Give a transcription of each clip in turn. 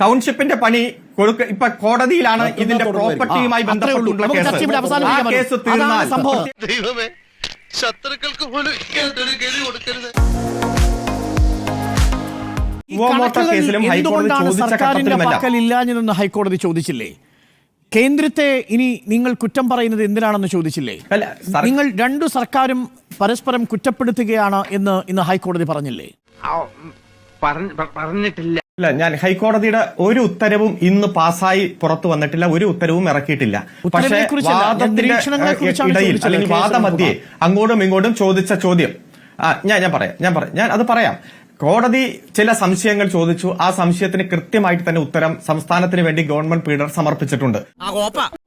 ടൗൺഷിപ്പിന്റെ പണി കൊടുക്ക ഇപ്പൊ കോടതിയിലാണ് ഇതിന്റെ പ്രോപ്പർട്ടിയുമായി ബന്ധപ്പെട്ടുള്ള കേസ്. ദൈവമേ ശത്രുക്കൾക്ക് പോലും ഇങ്ങനൊരു കൊടുക്കരുത്. എന്തുകൊണ്ടാണ് സർക്കാരിന്റെ. ഹൈക്കോടതി ചോദിച്ചില്ലേ? കേന്ദ്രത്തെ ഇനി നിങ്ങൾ കുറ്റം പറയുന്നത് എന്തിനാണെന്ന് ചോദിച്ചില്ലേ? നിങ്ങൾ രണ്ടു സർക്കാരും പരസ്പരം കുറ്റപ്പെടുത്തുകയാണ് എന്ന് ഇന്ന് ഹൈക്കോടതി പറഞ്ഞില്ലേ? പറഞ്ഞിട്ടില്ല. ഇല്ല ഞാൻ ഹൈക്കോടതിയുടെ ഒരു ഉത്തരവും ഇന്ന് പാസ്സായി പുറത്തു വന്നിട്ടില്ല ഒരു ഉത്തരവും ഇറക്കിയിട്ടില്ല. പക്ഷേ വാദത്തിന്റെ ഇടയിൽ അല്ലെങ്കിൽ വാദമധ്യേ അങ്ങോട്ടും ഇങ്ങോട്ടും ചോദിച്ച ചോദ്യം. ആ ഞാൻ ഞാൻ പറയാം ഞാൻ പറയാം ഞാൻ അത് പറയാം. കോടതി ചില സംശയങ്ങൾ ചോദിച്ചു. ആ സംശയത്തിന് കൃത്യമായിട്ട് തന്നെ ഉത്തരം സംസ്ഥാനത്തിന് വേണ്ടി ഗവൺമെന്റ് പീഡർ സമർപ്പിച്ചിട്ടുണ്ട്.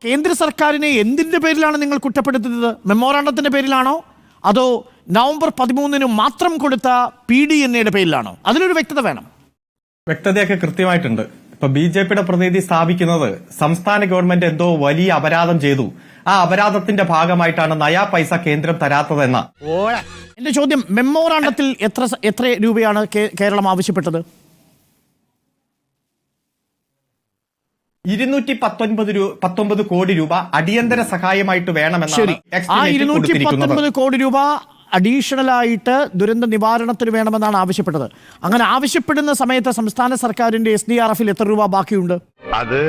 കേന്ദ്ര സർക്കാരിനെ എന്തിന്റെ പേരിലാണ് നിങ്ങൾ കുറ്റപ്പെടുത്തുന്നത്? മെമ്മോറാണ്ടത്തിന്റെ പേരിലാണോ? അതോ നവംബർ പതിമൂന്നിന് മാത്രം കൊടുത്ത പി ഡി എൻ എയുടെ പേരിലാണോ? അതിലൊരു വ്യക്തത വേണം. വ്യക്തതയൊക്കെ കൃത്യമായിട്ടുണ്ട്. ഇപ്പൊ ബി ജെ പിയുടെ പ്രതിനിധി സ്ഥാപിക്കുന്നത് സംസ്ഥാന ഗവൺമെന്റ് എന്തോ വലിയ അപരാധം ചെയ്തു. ആ അപരാധത്തിന്റെ ഭാഗമായിട്ടാണ് നയാ പൈസ കേന്ദ്രം തരാത്തതെന്ന. എന്റെ ചോദ്യം മെമ്മോറാണ്ടത്തിൽ എത്ര എത്ര രൂപയാണ് കേരളം ആവശ്യപ്പെട്ടത്? ഇരുന്നൂറ്റി പത്തൊൻപത് പത്തൊമ്പത് കോടി രൂപ അടിയന്തര സഹായമായിട്ട് വേണമെന്നാണ് ശരി. ആ ഇരുന്നൂറ്റി പത്തൊൻപത് കോടി രൂപ അഡീഷണൽ ആയിട്ട് ദുരന്ത നിവാരണത്തിന് വേണമെന്നാണ് ആവശ്യപ്പെട്ടത്. അങ്ങനെ ആവശ്യപ്പെടുന്ന സമയത്ത് സംസ്ഥാന സർക്കാരിന്റെ എസ് ഡി ആർ എഫിൽ എത്ര രൂപ ബാക്കിയുണ്ട്? അത്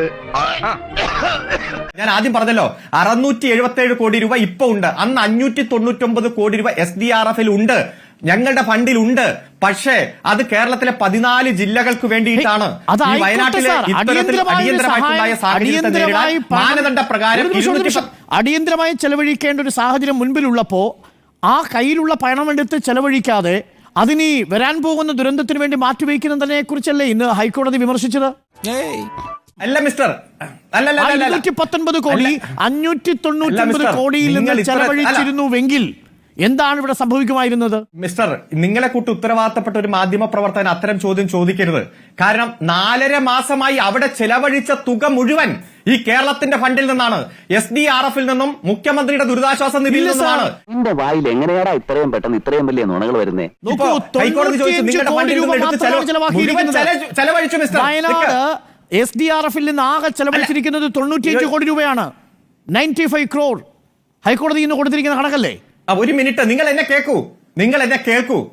ഞാൻ ആദ്യം പറഞ്ഞല്ലോ അറുന്നൂറ്റി എഴുപത്തി ഏഴ് കോടി രൂപ ഇപ്പൊ ഉണ്ട്. അന്ന് അഞ്ഞൂറ്റി തൊണ്ണൂറ്റി ഒമ്പത് കോടി രൂപ എസ് ഡി ആർ എഫിൽ ഉണ്ട്. ഞങ്ങളുടെ ഫണ്ടിലുണ്ട്. പക്ഷേ അത് കേരളത്തിലെ പതിനാല് ജില്ലകൾക്ക് വേണ്ടിയിട്ടാണ്. വയനാട്ടിലെ. ഇത്തരത്തിൽ അടിയന്തരമായിട്ടുണ്ടായ മാനദണ്ഡ പ്രകാരം. അടിയന്തരമായി ചെലവഴിക്കേണ്ട ഒരു സാഹചര്യം മുൻപിലുള്ളപ്പോ ആ കയ്യിലുള്ള പണമെടുത്ത് ചെലവഴിക്കാതെ അതിനി വരാൻ പോകുന്ന ദുരന്തത്തിന് വേണ്ടി മാറ്റിവെക്കുന്നതിനെ കുറിച്ചല്ലേ ഇന്ന് ഹൈക്കോടതി വിമർശിച്ചത്? അല്ല മിസ്റ്റർ. അല്ല കോടി. അഞ്ഞൂറ്റി തൊണ്ണൂറ്റി കോടിയിൽ നിങ്ങൾ നിന്ന് ചെലവഴിച്ചിരുന്നുവെങ്കിൽ എന്താണ് ഇവിടെ സംഭവിക്കുമായിരുന്നത്? മിസ്റ്റർ നിങ്ങളെ കൂട്ട് ഉത്തരവാദിത്തപ്പെട്ട ഒരു മാധ്യമ പ്രവർത്തകൻ അത്തരം ചോദ്യം ചോദിക്കരുത്. കാരണം നാലര മാസമായി അവിടെ ചെലവഴിച്ച തുക മുഴുവൻ ഈ കേരളത്തിന്റെ ഫണ്ടിൽ നിന്നാണ്. എസ് ഡി ആർ എഫിൽ നിന്നും മുഖ്യമന്ത്രിയുടെ ദുരിതാശ്വാസ നിധിയിൽ നിന്നാണ് എന്റെ വായിൽ എങ്ങനെയാടാ ഇത്രയും പെട്ടെന്ന് ഇത്രയും വലിയ നുണകൾ വരുന്നേ? ഹൈക്കോടതി ചോദിച്ചു നിങ്ങളുടെ ഫണ്ടിൽ നിന്ന് എടുത്ത് ചെലവഴിച്ചു മിസ്റ്റർ. എസ് ഡി ആർ എഫിൽ നിന്ന് ആകെ ചെലവഴിച്ചിരിക്കുന്നത് തൊണ്ണൂറ്റിയഞ്ച് കോടി രൂപയാണ്. നയന്റി ഫൈവ് ക്രോർ ഹൈക്കോടതി ഇന്ന് കൊടുത്തിരിക്കുന്ന കണക്കല്ലേ? ആ, ഒരു മിനിറ്റ്. നിങ്ങൾ എന്നെ കേൾക്കൂ. നിങ്ങൾ എന്നെ കേൾക്കൂ.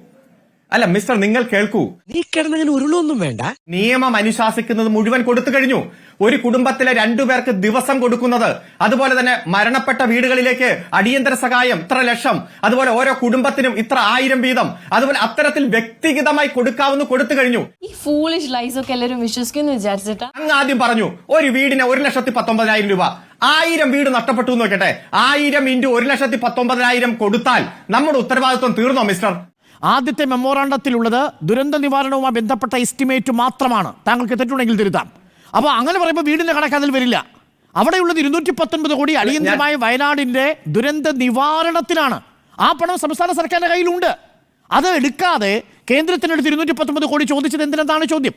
അല്ല മിസ്റ്റർ നിങ്ങൾ കേൾക്കൂ. നീ കിടന്നങ്ങനെ ഉരുളൊന്നും വേണ്ട. നിയമം അനുശാസിക്കുന്നത് മുഴുവൻ കൊടുത്തു കഴിഞ്ഞു. ഒരു കുടുംബത്തിലെ രണ്ടുപേർക്ക് ദിവസം കൊടുക്കുന്നത്. അതുപോലെ തന്നെ മരണപ്പെട്ട വീടുകളിലേക്ക് അടിയന്തര സഹായം ഇത്ര ലക്ഷം. അതുപോലെ ഓരോ കുടുംബത്തിനും ഇത്ര ആയിരം വീതം. അതുപോലെ അത്തരത്തിൽ വ്യക്തിഗതമായി കൊടുക്കാവുന്ന കൊടുത്തു കഴിഞ്ഞു. ഈ ഫൂളിഷ് ലൈസ് ഒക്കെ എല്ലാവരും വിശ്വസിക്കുന്നു വിചാരിച്ചിട്ടാ? അങ്ങ് ആദ്യം പറഞ്ഞു ഒരു വീടിന് ഒരു ലക്ഷത്തി പത്തൊമ്പതിനായിരം രൂപ. ആയിരം വീട് നഷ്ടപ്പെട്ടു എന്ന് നോക്കട്ടെ ആയിരം ഇന്റു ഒരു ലക്ഷത്തി പത്തൊമ്പതിനായിരം കൊടുത്താൽ നമ്മുടെ ഉത്തരവാദിത്വം തീർന്നോ മിസ്റ്റർ? ആദ്യത്തെ മെമ്മോറാണ്ടത്തിലുള്ളത് ദുരന്ത നിവാരണവുമായി ബന്ധപ്പെട്ട എസ്റ്റിമേറ്റ് മാത്രമാണ്. താങ്കൾക്ക് തെറ്റുണ്ടെങ്കിൽ തിരുത്താം. അപ്പോൾ അങ്ങനെ പറയുമ്പോൾ വീടിന്റെ കണക്ക് അതിൽ വരില്ല. അവിടെയുള്ളത് ഇരുന്നൂറ്റി പത്തൊൻപത് കോടി അടിയന്തരമായ വയനാടിന്റെ ദുരന്ത നിവാരണത്തിനാണ്. ആ പണം സംസ്ഥാന സർക്കാരിന്റെ കയ്യിലുണ്ട്. അത് എടുക്കാതെ കേന്ദ്രത്തിനടുത്ത് ഇരുന്നൂറ്റി പത്തൊമ്പത് കോടി ചോദിച്ചത് എന്തിനെന്താണ് ചോദ്യം?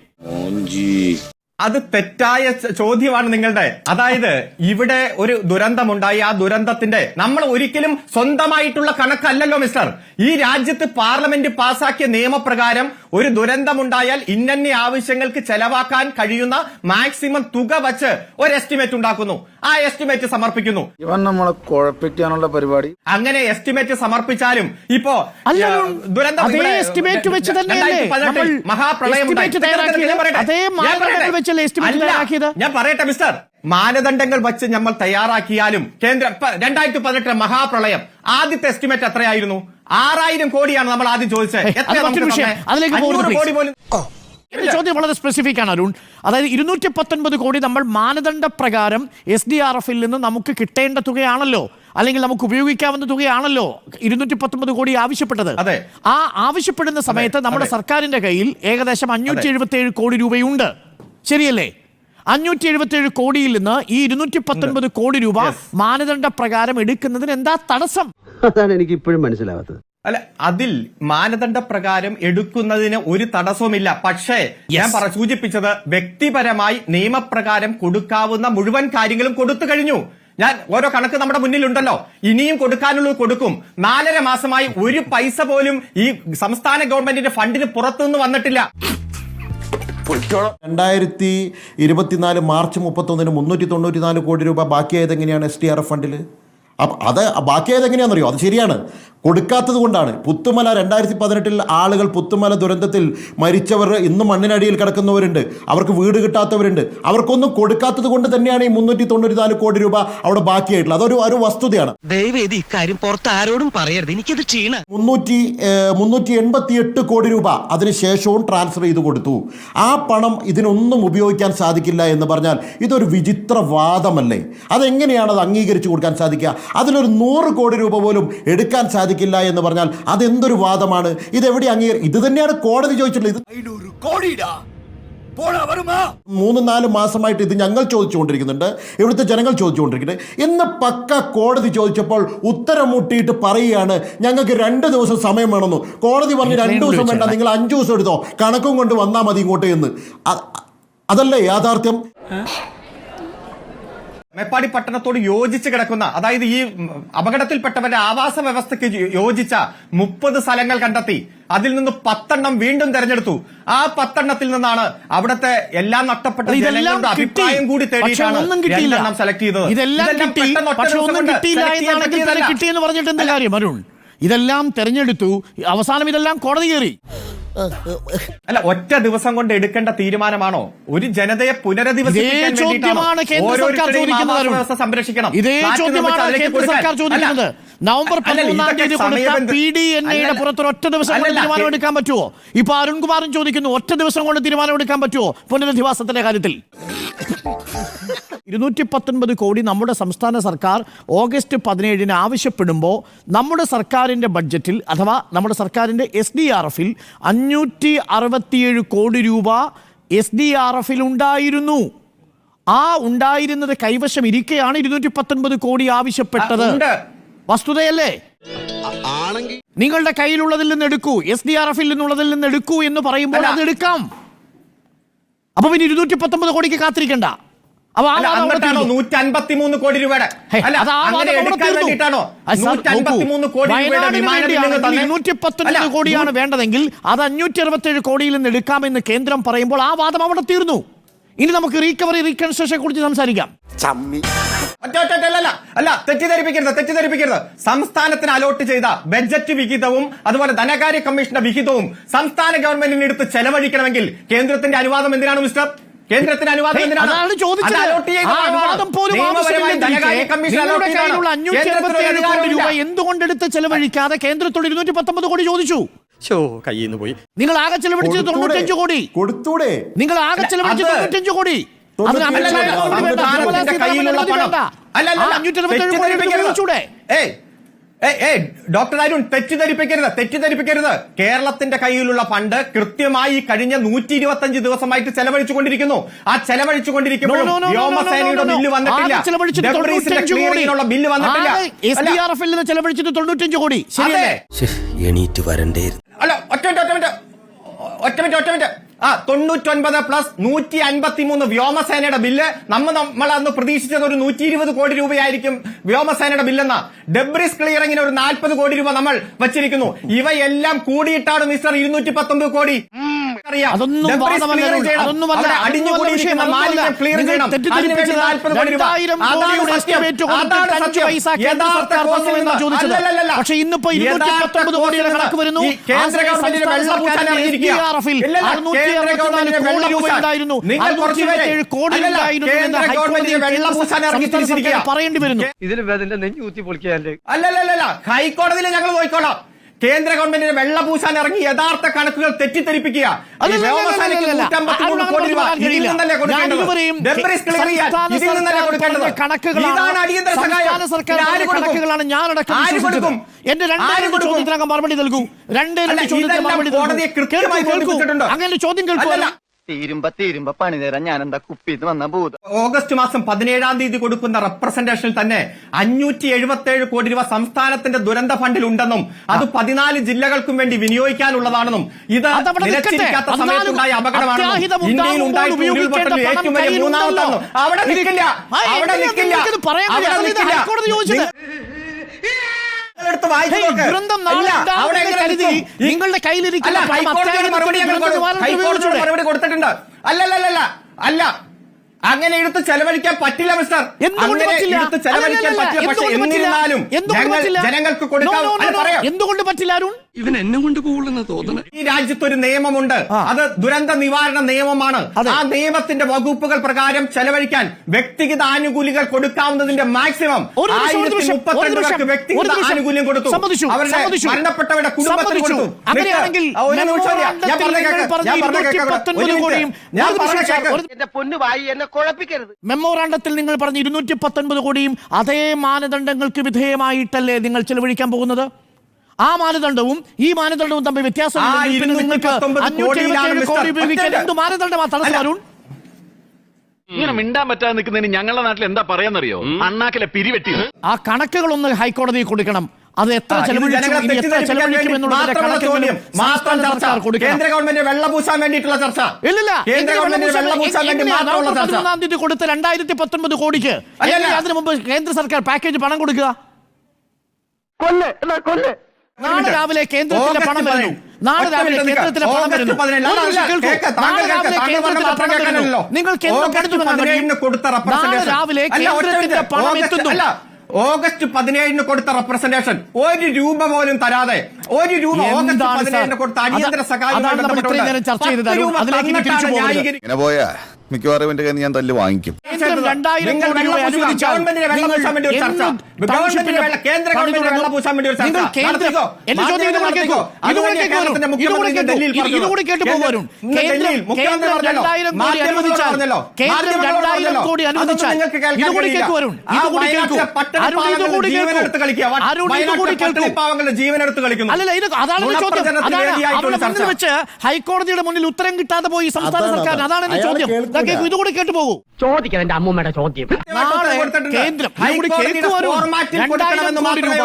അത് തെറ്റായ ചോദ്യമാണ് നിങ്ങളുടെ. അതായത് ഇവിടെ ഒരു ദുരന്തമുണ്ടായി. ആ ദുരന്തത്തിന്റെ നമ്മൾ ഒരിക്കലും സ്വന്തമായിട്ടുള്ള കണക്കല്ലല്ലോ മിസ്റ്റർ. ഈ രാജ്യത്ത് പാർലമെന്റ് പാസാക്കിയ നിയമപ്രകാരം ഒരു ദുരന്തമുണ്ടായാൽ ഇന്നന്ന ആവശ്യങ്ങൾക്ക് ചെലവാക്കാൻ കഴിയുന്ന മാക്സിമം തുക വച്ച് ഒരു എസ്റ്റിമേറ്റ് ഉണ്ടാക്കുന്നു ആ എസ്റ്റിമേറ്റ് സമർപ്പിക്കുന്നു ഇവൻ നമ്മളെ കുഴപ്പിക്കാനുള്ള പരിപാടി അങ്ങനെ എസ്റ്റിമേറ്റ് സമർപ്പിച്ചാലും ഇപ്പോ ദുരന്തം അതേ ഇവിടെ estimate വെച്ച് തന്നെയല്ലേ രണ്ടായിരത്തി പതിനെട്ടിൽ നമ്മൾ മഹാപ്രളയം ഉണ്ടായി. estimate തയ്യാറാക്കിയത്? ഞാൻ പറയട്ടെ. അതേ ഞാൻ മാനദണ്ഡങ്ങൾ പറയട്ടെ. വെച്ചല്ലേ estimate അല്ല, തയ്യാറാക്കിയത്? ഞാൻ പറയട്ടെ മിസ്റ്റർ മാനദണ്ഡങ്ങൾ വെച്ച് നമ്മൾ തയ്യാറാക്കിയാലും കേന്ദ്ര രണ്ടായിരത്തി പതിനെട്ടിലെ മഹാപ്രളയം ആദ്യത്തെ എസ്റ്റിമേറ്റ് എത്രയായിരുന്നു ആറായിരം കോടിയാണ് നമ്മൾ ആദ്യം ചോദിച്ചത്. ചോദ്യം വളരെ സ്പെസിഫിക് ആണ് അരുൺ. അതായത് ഇരുന്നൂറ്റി പത്തൊൻപത് കോടി നമ്മൾ മാനദണ്ഡ പ്രകാരം എസ് ഡി ആർ എഫിൽ നിന്ന് നമുക്ക് കിട്ടേണ്ട തുകയാണല്ലോ. അല്ലെങ്കിൽ നമുക്ക് ഉപയോഗിക്കാവുന്ന തുകയാണല്ലോ ഇരുന്നൂറ്റി പത്തൊമ്പത് കോടി ആവശ്യപ്പെട്ടത്. അതെ. ആ ആവശ്യപ്പെടുന്ന സമയത്ത് നമ്മുടെ സർക്കാരിന്റെ കയ്യിൽ ഏകദേശം അഞ്ഞൂറ്റി എഴുപത്തി ഏഴ് കോടി രൂപയുണ്ട്. ശരിയല്ലേ? അഞ്ഞൂറ്റി എഴുപത്തി ഏഴ് കോടിയിൽ നിന്ന് ഈ ഇരുന്നൂറ്റി പത്തൊൻപത് കോടി രൂപ. മാനദണ്ഡ പ്രകാരം എടുക്കുന്നതിന് എന്താ തടസ്സം? അതാണ് എനിക്ക് ഇപ്പോഴും മനസ്സിലാവാത്തത്. അല്ല അതിൽ മാനദണ്ഡ പ്രകാരം എടുക്കുന്നതിന് ഒരു തടസ്സവുമില്ല. പക്ഷേ ഞാൻ പറ സൂചിപ്പിച്ചത് വ്യക്തിപരമായി നിയമപ്രകാരം കൊടുക്കാവുന്ന മുഴുവൻ കാര്യങ്ങളും കൊടുത്തു കഴിഞ്ഞു. ഞാൻ ഓരോ കണക്ക് നമ്മുടെ മുന്നിലുണ്ടല്ലോ. ഇനിയും കൊടുക്കാനുള്ളത് കൊടുക്കും. നാലര മാസമായി ഒരു പൈസ പോലും ഈ സംസ്ഥാന ഗവൺമെന്റിന്റെ ഫണ്ടിന് പുറത്തുനിന്ന് വന്നിട്ടില്ല. രണ്ടായിരത്തി ഇരുപത്തിനാല് മാർച്ച് മുപ്പത്തൊന്നിന് മുന്നൂറ്റി തൊണ്ണൂറ്റി നാല് കോടി രൂപ ബാക്കിയായത് എങ്ങനെയാണ് എസ് ടി ആർ എഫ് ഫണ്ടിൽ അത് ബാക്കിയായത് എങ്ങനെയാണെന്നറിയോ അത് ശരിയാണ്. കൊടുക്കാത്തത് കൊണ്ടാണ്. പുത്തുമല രണ്ടായിരത്തി പതിനെട്ടിൽ ആളുകൾ പുത്തുമല ദുരന്തത്തിൽ മരിച്ചവർ ഇന്നും മണ്ണിനടിയിൽ കിടക്കുന്നവരുണ്ട്. അവർക്ക് വീട് കിട്ടാത്തവരുണ്ട്. അവർക്കൊന്നും കൊടുക്കാത്തത് കൊണ്ട് തന്നെയാണ് ഈ മുന്നൂറ്റി തൊണ്ണൂറ്റി നാല് കോടി രൂപ അവിടെ ബാക്കിയായിട്ടുള്ളത്. അതൊരു ഒരു വസ്തുതയാണ്. ദയവേദി ഇക്കാര്യം പുറത്ത് ആരോടും പറയരുത്. എനിക്കത് ക്ഷീണ മുന്നൂറ്റി മുന്നൂറ്റി എൺപത്തി എട്ട് കോടി രൂപ അതിന് ശേഷവും ട്രാൻസ്ഫർ ചെയ്ത് കൊടുത്തു. ആ പണം ഇതിനൊന്നും ഉപയോഗിക്കാൻ സാധിക്കില്ല എന്ന് പറഞ്ഞാൽ ഇതൊരു വിചിത്ര വാദമല്ലേ? അതെങ്ങനെയാണ് അത് അംഗീകരിച്ചു കൊടുക്കാൻ സാധിക്കുക? അതിലൊരു നൂറ് കോടി രൂപ പോലും എടുക്കാൻ സാധിക്കില്ല എന്ന് പറഞ്ഞാൽ അതെന്തൊരു വാദമാണ്? ഇതെവിടെ അംഗീകരി ഇത് തന്നെയാണ് കോടതി ചോദിച്ചിട്ടുള്ളത്. ഇത് മൂന്ന് നാല് മാസമായിട്ട് ഇത് ഞങ്ങൾ ചോദിച്ചുകൊണ്ടിരിക്കുന്നുണ്ട്. ഇവിടുത്തെ ജനങ്ങൾ ചോദിച്ചുകൊണ്ടിരിക്കുന്നുണ്ട്. ഇന്ന് പക്ക കോടതി ചോദിച്ചപ്പോൾ ഉത്തരം മുട്ടിയിട്ട് പറയുകയാണ് ഞങ്ങൾക്ക് രണ്ട് ദിവസം സമയം വേണമെന്നു. കോടതി പറഞ്ഞു രണ്ട് ദിവസം വേണ്ട നിങ്ങൾ അഞ്ചു ദിവസം എടുത്തോ. കണക്കും കൊണ്ട് വന്നാൽ മതി ഇങ്ങോട്ട് എന്ന്. അതല്ലേ യാഥാർത്ഥ്യം? മേപ്പാടി പട്ടണത്തോട് യോജിച്ച് കിടക്കുന്ന അതായത് ഈ അപകടത്തിൽപ്പെട്ടവരുടെ ആവാസ വ്യവസ്ഥയ്ക്ക് യോജിച്ച മുപ്പത് സ്ഥലങ്ങൾ കണ്ടെത്തി അതിൽ നിന്ന് പത്തെണ്ണം വീണ്ടും തെരഞ്ഞെടുത്തു. ആ പത്തെണ്ണത്തിൽ നിന്നാണ് അവിടുത്തെ എല്ലാം നഷ്ടപ്പെട്ട ജനങ്ങളുടെ അഭിപ്രായം കൂടി തേടിയിട്ടാണ് സെലക്ട് ചെയ്തത്. ഇതെല്ലാം. കിട്ടിയെന്ന് പറഞ്ഞിട്ട് എന്ത് കാര്യം അരുൺ? ഇതെല്ലാം തെരഞ്ഞെടുത്തു. അവസാനം ഇതെല്ലാം കോടതി കയറി. അല്ല ഒറ്റ ദിവസം കൊണ്ട് എടുക്കേണ്ട തീരുമാനമാണോ? ഒരു ജനതയെ പുനരധിവസിപ്പിക്കാൻ സംരക്ഷിക്കണം. ഇതേ ചോദ്യമാണ് കേന്ദ്ര സർക്കാർ ചോദിക്കുന്നത്. നവംബർ പതിനൊന്നാം തീയതി കൊടുത്ത പി ഡി എൻ എയുടെ പുറത്ത് ഒറ്റ ദിവസം കൊണ്ട് തീരുമാനം എടുക്കാൻ പറ്റുമോ ഇപ്പൊ അരുൺകുമാറും ചോദിക്കുന്നു ഒറ്റ ദിവസം കൊണ്ട് തീരുമാനം എടുക്കാൻ പറ്റുമോ പുനരധിവാസത്തിന്റെ കാര്യത്തിൽ? ഇരുന്നൂറ്റി പത്തൊൻപത് കോടി നമ്മുടെ സംസ്ഥാന സർക്കാർ ഓഗസ്റ്റ് പതിനേഴിന് ആവശ്യപ്പെടുമ്പോൾ നമ്മുടെ സർക്കാരിന്റെ ബഡ്ജറ്റിൽ അഥവാ നമ്മുടെ സർക്കാരിന്റെ എസ് ഡി ആർ എഫിൽ അഞ്ഞൂറ്റി അറുപത്തിയേഴ് കോടി രൂപ എസ് ഡി ആർ എഫിൽ ഉണ്ടായിരുന്നു. ആ ഉണ്ടായിരുന്നത് കൈവശം ഇരിക്കെയാണ് ഇരുന്നൂറ്റി പത്തൊൻപത് കോടി ആവശ്യപ്പെട്ടത്. വസ്തുതയല്ലേ? നിങ്ങളുടെ കയ്യിലുള്ളതിൽ നിന്ന് എടുക്കൂ. എസ് ഡി ആർ എഫിൽ നിന്നുള്ളതിൽ നിന്ന് എടുക്കൂ എന്ന് പറയുമ്പോൾ അത് എടുക്കാം. അപ്പൊ പിന്നെ ഇരുന്നൂറ്റി പത്തൊമ്പത് കോടിക്ക് കാത്തിരിക്കണ്ട. അല്ല, അൻപത്തിമൂന്ന് കോടി രൂപയുടെ? അല്ല അത് ആ അങ്ങനെ എടുക്കാൻ വേണ്ടിയിട്ടാണോ നൂറ്റി നോക്കൂ. അൻപത്തിമൂന്ന് കോടി രൂപയുടെ വയനാടിന് വിമാന തന്നെ- ഇരുന്നൂറ്റി പത്തൊൻപത് അല്ല, കോടിയാണ് വേണ്ടതെങ്കിൽ അത് അഞ്ഞൂറ്റി അറുപത്തേഴ് കോടിയിൽ നിന്ന് എടുക്കാമെന്ന് കേന്ദ്രം പറയുമ്പോൾ ആ വാദം അവിടെ തീർന്നു. ഇനി നമുക്ക് റീകവറി റീകൺസ്ട്രക്ഷനെ കുറിച്ച് സംസാരിക്കാം. അല്ലല്ല. അല്ല തെറ്റിദ്ധരിപ്പിക്കരുത് തെറ്റിദ്ധരിപ്പിക്കരുത്. സംസ്ഥാനത്തിന് അലോട്ട് ചെയ്ത ബഡ്ജറ്റ് വിഹിതവും അതുപോലെ ധനകാര്യ കമ്മീഷന്റെ വിഹിതവും സംസ്ഥാന ഗവൺമെന്റിന് എടുത്ത് ചെലവഴിക്കണമെങ്കിൽ കേന്ദ്രത്തിന്റെ അനുവാദം എന്തിനാണ് മിസ്റ്റർ കേന്ദ്രത്തിന്റെ അനുവാദം പോലും നിങ്ങളുടെ ചെയ്തതാണ്. കയ്യിലുള്ള അഞ്ഞൂറ്റി കേന്ദ്രത്തിന് അറുപത്തേഴ് കോടി രൂപ. എന്തുകൊണ്ടെടുത്ത് ചെലവഴിക്കാതെ കേന്ദ്രത്തോട് ഇരുന്നൂറ്റി പത്തൊമ്പത് കോടി ചോദിച്ചു? കയ്യിൽ നിന്ന് പോയി. നിങ്ങൾ ആകെ ചെലവഴിച്ചത് തൊണ്ണൂറ്റഞ്ച് കോടി. കൊടുത്തൂടെ. നിങ്ങൾ ആകെ ചെലവഴിച്ചത് തൊണ്ണൂറ്റഞ്ച് കോടി. അഞ്ഞൂറ്റി അറുപത്തേഴ് കോടി എടുത്ത് ഉപയോഗിച്ചൂടെ ഏയ് ഡോക്ടർ അരുൺ തെറ്റിദ്ധരിപ്പിക്കരുത് തെറ്റിദ്ധരിപ്പിക്കരുത്. കേരളത്തിന്റെ കയ്യിലുള്ള ഫണ്ട് കൃത്യമായി കഴിഞ്ഞ നൂറ്റി ഇരുപത്തഞ്ച് ദിവസമായിട്ട് ചെലവഴിച്ചുകൊണ്ടിരിക്കുന്നു. ആ ചെലവഴിച്ചുകൊണ്ടിരിക്കുമ്പോൾ വ്യോമസേനയുടെ. ബില്ല് വന്നിട്ടില്ല. ബില്ല് വന്നിട്ടില്ല. തൊണ്ണൂറ്റഞ്ച് കോടി? അല്ല ഒറ്റ ഒറ്റ മിനിറ്റ്. ഒറ്റ മിനിറ്റ് ഒറ്റ മിനിറ്റ്. ആ തൊണ്ണൂറ്റൊൻപത് പ്ലസ് നൂറ്റി അൻപത്തി മൂന്ന് വ്യോമസേനയുടെ ബില്ല്. നമ്മ നമ്മൾ അന്ന് പ്രതീക്ഷിച്ചത് ഒരു നൂറ്റി ഇരുപത് കോടി രൂപയായിരിക്കും വ്യോമസേനയുടെ ബില്ലെന്ന. ഡെബ്രിസ് ക്ലിയറിംഗിന് ഒരു നാൽപ്പത് കോടി രൂപ നമ്മൾ വച്ചിരിക്കുന്നു. ഇവയെല്ലാം കൂടിയിട്ടാണ് മിസ്റ്റർ ഇരുന്നൂറ്റി പത്തൊമ്പത് കോടി. അറിയാം. അതൊന്നും വാദമല്ല clear അരുൺ. ചെയ്യണം. അതൊന്നുമല്ല അവിടെ അതൊന്നുമല്ല അടിഞ്ഞുകൂടിയിരിക്കുന്ന വിഷയം, മാലിന്യം അതൊന്നുമല്ല. clear നിങ്ങൾ ചെയ്യണം. അതിനുവേണ്ടി തെറ്റിദ്ധരിപ്പിച്ചത് 40 കോടി രൂപ. രണ്ടായിരം അതാണ് കോടിയുടെ എസ്റ്റിമേറ്റ് അതാണ് കൊടുത്തിട്ട് അഞ്ച് സത്യം. പൈസ കേന്ദ്ര യഥാർത്ഥ സർക്കാർ കോസ്റ്റ് തന്നു എന്നാ നിന്ന്. പക്ഷേ ഇന്നിപ്പോ ഇരുന്നൂറ്റി യഥാർത്ഥ പത്തൊമ്പത് കോടിയുടെ കണക്ക് വരുന്നു. പറയേണ്ടി വരുന്നു ഇതിൽ നെഞ്ഞു കുത്തി പൊളിക്കാല്ലേ അല്ലല്ലല്ല ഹൈക്കോടതിയിൽ ഞങ്ങൾ നോക്കിക്കോളാം കേന്ദ്ര ഗവൺമെന്റിന് വെള്ളപൂശാൻ ഇറങ്ങി യഥാർത്ഥ കണക്കുകൾ തെറ്റിദ്ധരിപ്പിക്കുക. ഈ അല്ലല്ലല്ല, വ്യോമസേനയ്ക്ക് 153 കോടി രൂപ പറയാൻ ഇതിൽ കഴിയില്ല. ഞാൻ ഇതുവരെയും Debris clear ചെയ്യാൻ സംസ്ഥാന ഇതിൽ നിന്നല്ലേ സർക്കാർ കൊടുക്കേണ്ടത്? പറഞ്ഞ കണക്കുകളാണ് ഞാനടക്കം ആര് എന്റെ രണ്ടേ ചോദ്യത്തിനകം മറുപടി നൽകൂ. രണ്ടേ രണ്ട് ചോദ്യത്തിന് മറുപടി. അങ്ങനെ ചോദ്യം കേൾക്കൂ. അല്ലല്ല. തീരുമ്പ തീരുമ്പ പണി തരാൻ ഞാൻ എന്താ കുപ്പിന്ന് വന്ന ഭൂത. ഓഗസ്റ്റ് മാസം പതിനേഴാം തീയതി കൊടുക്കുന്ന റെപ്രസെന്റേഷനിൽ തന്നെ അഞ്ഞൂറ്റി എഴുപത്തി ഏഴ് കോടി രൂപ സംസ്ഥാനത്തിന്റെ ദുരന്ത ഫണ്ടിൽ ഉണ്ടെന്നും അത് പതിനാല് ജില്ലകൾക്കും വേണ്ടി വിനിയോഗിക്കാനുള്ളതാണെന്നും ഇത്. നിലച്ചിരിക്കാത്ത സമയത്തുണ്ടായ അപകടമാണ് ഇന്ത്യയിൽ ഉണ്ടായിട്ടുള്ള ഏറ്റവും വലിയ മൂന്നാമതാണ് അവിടെ നിൽക്കില്ല. അവിടെ നിൽക്കില്ല. അവിടെ നിൽക്കില്ല. നിങ്ങളെടുത്ത് വായിച്ചു നിങ്ങളുടെ കയ്യിലിരിക്കുന്ന മറുപടി കൊടുത്തിട്ടുണ്ട്. അല്ലല്ലല്ല അല്ല. അങ്ങനെ എടുത്ത് ചെലവഴിക്കാൻ പറ്റില്ല മിസ്റ്റർ. അങ്ങനെ? എടുത്ത് ചെലവഴിക്കാൻ പറ്റില്ല. പക്ഷെ എന്നിരുന്നാലും ജനങ്ങൾക്ക് കൊടുക്കാൻ എന്തുകൊണ്ട് പറ്റില്ല അരുൺ? ഇവൻ എന്നെ കൊണ്ട് പോകുള്ളെന്ന് തോന്നുന്നു ഈ രാജ്യത്ത് ഒരു നിയമമുണ്ട് അത് ദുരന്ത നിവാരണ നിയമമാണ് ആ നിയമത്തിന്റെ വകുപ്പുകൾ പ്രകാരം ചെലവഴിക്കാൻ വ്യക്തിഗത ആനുകൂല്യങ്ങൾ കൊടുക്കാവുന്നതിന്റെ മാക്സിമം ഒരു നിമിഷം, ഒരു ആയിരത്തി നിമിഷം, ഒരു നിമിഷം, പേർക്ക് ഒരു വ്യക്തിഗത നിമിഷം. ആനുകൂല്യം കൊടുത്തു സമ്മതിച്ചു, അവരുടെ സമ്മതിച്ചു. മരണപ്പെട്ടവരുടെ കുടുംബത്തിന് സമ്മതിച്ചു. കൊടുത്തു അങ്ങനെയാണെങ്കിൽ നിക്ക്. ഒരു നിമിഷം ഞാൻ മെമ്മോറാണ്ടത്തിൽ പറഞ്ഞ നിങ്ങൾ കേക്ക്. പറഞ്ഞ ഞാൻ പറഞ്ഞ കേക്ക്. 219 ഒരു കോടിയും ഞാൻ ഒരു പറഞ്ഞ നിമിഷം, കേക്ക്. ഒരു- എന്റെ പൊന്നു വായി എന്നെ കുഴപ്പിക്കരുത് മെമ്മോറാണ്ടത്തിൽ നിങ്ങൾ പറഞ്ഞ ഇരുന്നൂറ്റി പത്തൊൻപത് കോടിയും അതേ മാനദണ്ഡങ്ങൾക്ക് വിധേയമായിട്ടല്ലേ നിങ്ങൾ ചെലവഴിക്കാൻ പോകുന്നത് ആ മാനദണ്ഡവും ഈ മാനദണ്ഡവും തമ്മിൽ വ്യത്യാസം ആ നിങ്ങൾക്ക് 219 അഞ്ഞൂറ്റി കോടിയിലാണ് എഴുപത്തിയേഴ് കോടി മിസ്റ്റർ. ഉപയോഗിക്കാൻ പറ്റേണ്ടത്. എന്ത് മാനദണ്ഡമാണ് തടസ്സം അല്ല. അരുൺ? ഇങ്ങനെ മിണ്ടാൻ പറ്റാതെ നിൽക്കുന്നതിന് ഞങ്ങളുടെ നാട്ടിൽ എന്താ പറയാന്നറിയോ? അണ്ണാക്കിലെ പിരിവെട്ടി. ആ കണക്കുകളൊന്ന് ഹൈക്കോടതിയിൽ കൊടുക്കണം. അത് എത്ര കേന്ദ്ര ഗവൺമെന്റ് വെള്ളപൂശാൻ വേണ്ടിയിട്ടുള്ള ചർച്ച. ഇല്ലില്ല. കേന്ദ്ര എന്തിന് ഗവൺമെന്റ് വെള്ളപൂശാൻ- വെള്ളപൂശാൻ വേണ്ടി എങ്ങനെയാ? മാത്രമുള്ള ചർച്ച. തീയതി കൊടുത്ത രണ്ടായിരത്തി പത്തൊൻപത് കോടിക്ക്. അതിനു മുമ്പ് കേന്ദ്ര സർക്കാർ പാക്കേജ് പണം കൊടുക്കുക? കൊല്ല്. കൊല്ല്. നാളെ രാവിലെ കേന്ദ്രത്തിന്റെ പണം വരുന്നു. നാളെ രാവിലെ കേന്ദ്രത്തിലെ പണം വരുന്നു. നാളെ രാവിലെ പറഞ്ഞ പണം വരുന്നു. കേൾക്കാനല്ലോ. നിങ്ങൾ ഓഗസ്റ്റ് പതിനേഴിന് കൊടുത്ത നാളെ. രാവിലെ കേന്ദ്രത്തിന്റെ. പണം ഓഗസ്റ്റ്- എത്തുന്നു. ഓഗസ്റ്റ് പതിനേഴിന് കൊടുത്ത റെപ്രസെന്റേഷൻ ഒരു രൂപ പോലും തരാതെ ഒരു രൂപ ഓഗസ്റ്റ് പതിനേഴിന് കൊടുത്ത അടിയന്തര സഹായം പോയാ മിക്കവാറും എന്റെ കയ്യിൽ ഞാൻ തല്ല് വാങ്ങിക്കും. ഹൈക്കോടതിയുടെ മുന്നിൽ ഉത്തരം കിട്ടാതെ പോയി സംസ്ഥാന സർക്കാർ അതാണ്. എന്റെ ചോദ്യം കേൾക്കൂ ഇതുകൂടി കേട്ടു പോകൂ. ചോദിക്കണം എന്റെ അമ്മൂമ്മയുടെ ചോദ്യം. നാളെ കേന്ദ്രം ഇതുകൂടി രണ്ടായിരം കോടി രൂപ.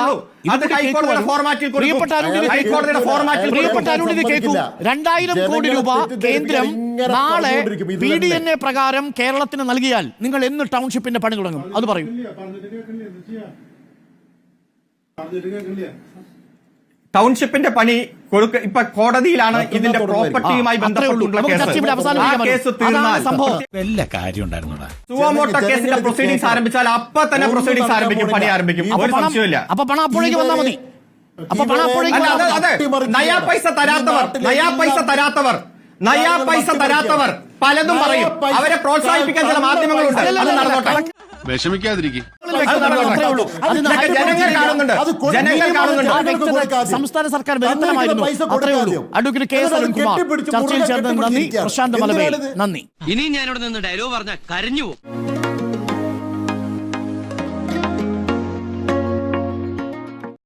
രണ്ടായിരം കോടി രൂപ കേന്ദ്രം നാളെ ബി ഡി എൻ എ പ്രകാരം കേരളത്തിന് നൽകിയാൽ നിങ്ങൾ എന്ന് ടൗൺഷിപ്പിന്റെ പണി തുടങ്ങും. അത് പറയൂ. ടൗൺഷിപ്പിന്റെ പണി കൊടുക്ക ഇപ്പൊ കോടതിയിലാണ് ഇതിന്റെ പ്രോപ്പർട്ടിയുമായി ബന്ധപ്പെട്ടുള്ള കേസ്. സുവമോട്ട കേസിന്റെ പ്രൊസീഡിങ്സ് ആരംഭിച്ചാൽ അപ്പൊ തന്നെ ഒന്നും പ്രൊസീഡിങ്സ് ആരംഭിക്കും പണി ആരംഭിക്കും. ഒരു സംശയമില്ല അപ്പൊ പണം അപ്പോഴേക്ക് വന്നാൽ മതി. അപ്പൊ പണം അപ്പോഴേക്ക് നയാ പൈസ തരാത്തവർ നയാ പൈസ തരാത്തവർ നയാ പൈസ തരാത്തവർ പലതും പറയും. അവരെ പ്രോത്സാഹിപ്പിക്കാൻ ചില മാധ്യമങ്ങളുണ്ട്. അത് നടന്നോട്ടെ. വിഷമിക്കാതിരിക്കും. അത്രേ ഉള്ളൂ. അത് ജനങ്ങൾ കാണുന്നുണ്ട്. അത് ജനങ്ങൾ കാണുന്നുണ്ട്. ചാർജ് വ്യക്തത കൊടുക്കാതെ. സംസ്ഥാന സർക്കാർ ചർച്ചയിൽ ചേർന്ന് നന്ദി. പ്രശാന്ത് എന്തിനാണിത്? നന്ദി. ഇനി ഞാനിവിടെ നിന്ന് ഡയലോഗ് പറഞ്ഞ കരഞ്ഞു പോകും.